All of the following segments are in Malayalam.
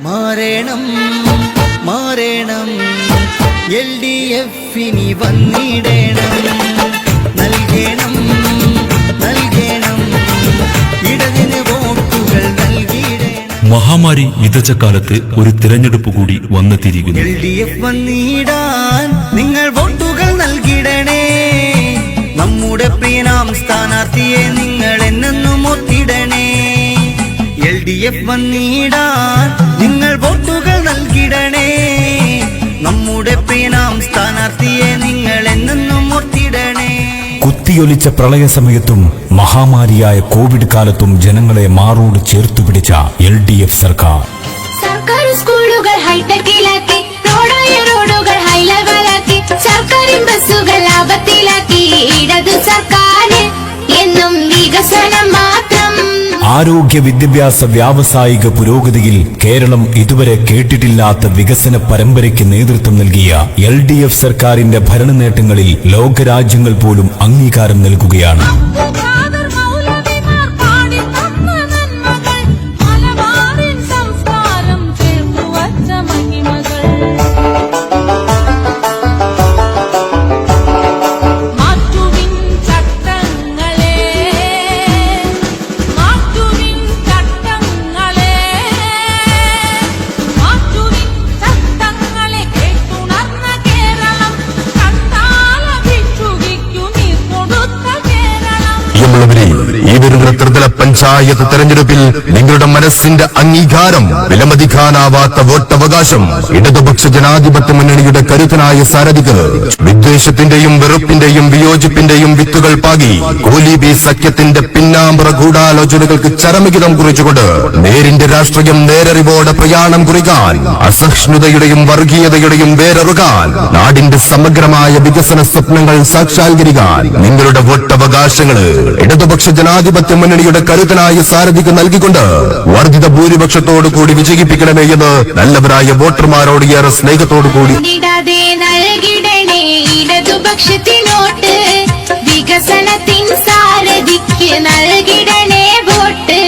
മാറേണം മാറേണം. എൽ ഡി എഫിനി വന്നിടേണം. നൽകേണം നൽകേണം. ഇടതിന് വോട്ടുകൾ നൽകിയിടേണം. മഹാമാരി വിതച്ച കാലത്ത് ഒരു തിരഞ്ഞെടുപ്പ് കൂടി വന്നെത്തിയിരിക്കുന്നു. എൽ ഡി എഫ് വന്നിടാൻ നിങ്ങൾ വോട്ടുകൾ നൽകിടണേ. നമ്മുടെ പ്രിയനാം സ്ഥാനാർത്ഥിയെ ഡി എഫ് വന്നിടാൻ നിങ്ങൾ വോട്ടുകൾ നൽകിടണേ. നമ്മുടെ പ്രിയനാം സ്ഥാനാർത്ഥിയെ നിങ്ങൾ എന്നെന്നും ഒത്തിടണേ കുത്തിയൊലിച്ച പ്രളയ സമയത്തും മഹാമാരിയായ കോവിഡ് കാലത്തും ജനങ്ങളെ മാറോട് ചേർത്തുപിടിച്ച എൽ ഡി എഫ് സർക്കാർ. സർക്കാർ സ്കൂളുകൾ ഹൈടെക്കിലാക്കി ആരോഗ്യ വിദ്യാഭ്യാസ വ്യാവസായിക പുരോഗതിയിൽ കേരളം ഇതുവരെ കേട്ടിട്ടില്ലാത്ത വികസന പരമ്പരയ്ക്ക് നേതൃത്വം നൽകിയ എൽ ഡി എഫ് സർക്കാരിന്റെ ഭരണ നേട്ടങ്ങളിൽ ലോകരാജ്യങ്ങൾ പോലും അംഗീകാരം നൽകുകയാണ്. പഞ്ചായത്ത് തെരഞ്ഞെടുപ്പിൽ നിങ്ങളുടെ മനസ്സിന്റെ അംഗീകാരം വിലമതിക്കാനാവാത്ത വോട്ടവകാശം ഇടതുപക്ഷ ജനാധിപത്യ മുന്നണിയുടെ കരുത്തനായ സാരഥിക്ക് വിദ്വേഷത്തിന്റെയും വെറുപ്പിന്റെയും വിയോജിപ്പിന്റെയും വിത്തുകൾ പാകി കോലീബി സഖ്യത്തിന്റെ പിന്നാമ്പുറ ഗൂഢാലോചനകൾക്ക് ചരമഗിതം കുറിച്ചുകൊണ്ട് നേരിന്റെ രാഷ്ട്രീയം നേരറിവോടെ പ്രയാണം കുറിക്കാൻ അസഹിഷ്ണുതയുടെയും വർഗീയതയുടെയും വേരറുകാൻ നാടിന്റെ സമഗ്രമായ വികസന സ്വപ്നങ്ങൾ സാക്ഷാത്കരിക്കാൻ നിങ്ങളുടെ വോട്ടവകാശങ്ങൾ ഇടതുപക്ഷ ജനാധിപത്യ മുന്നണിയുടെ കരുത്തനായ സാരഥിക്ക് നൽകിക്കൊണ്ട് വർദ്ധിത ഭൂരിപക്ഷത്തോടു കൂടി വിജയിപ്പിക്കണമേ എന്ന് നല്ലവരായ വോട്ടർമാരോട് ഏറെ സ്നേഹത്തോടു കൂടി. വികസനത്തിൻ സാരഥിക്ക് നൽകിടണേ വോട്ട്.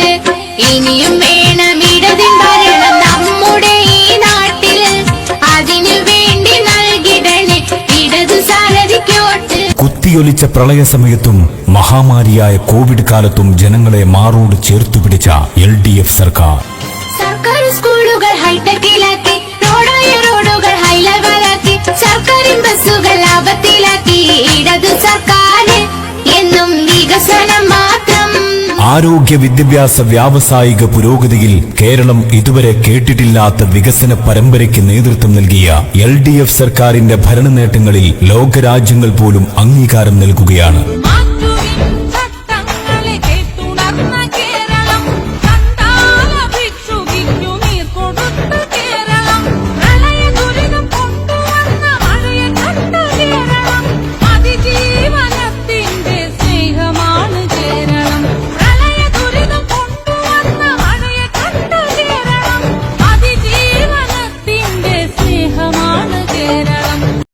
ഇനിയും കുത്തിയൊലിച്ച പ്രളയസമയത്തും മഹാമാരിയായ കോവിഡ് കാലത്തും ജനങ്ങളെ മാറോട് ചേർത്തുപിടിച്ച എൽ ഡി എഫ് സർക്കാർ. സർക്കാർ സ്കൂളുകൾ ഹൈടെക്കിലാക്കി. ആരോഗ്യ വിദ്യാഭ്യാസ വ്യാവസായിക പുരോഗതിയിൽ കേരളം ഇതുവരെ കേട്ടിട്ടില്ലാത്ത വികസന പരമ്പരയ്ക്ക് നേതൃത്വം നൽകിയ എൽ സർക്കാരിന്റെ ഭരണ നേട്ടങ്ങളിൽ ലോകരാജ്യങ്ങൾ പോലും അംഗീകാരം നൽകുകയാണ്.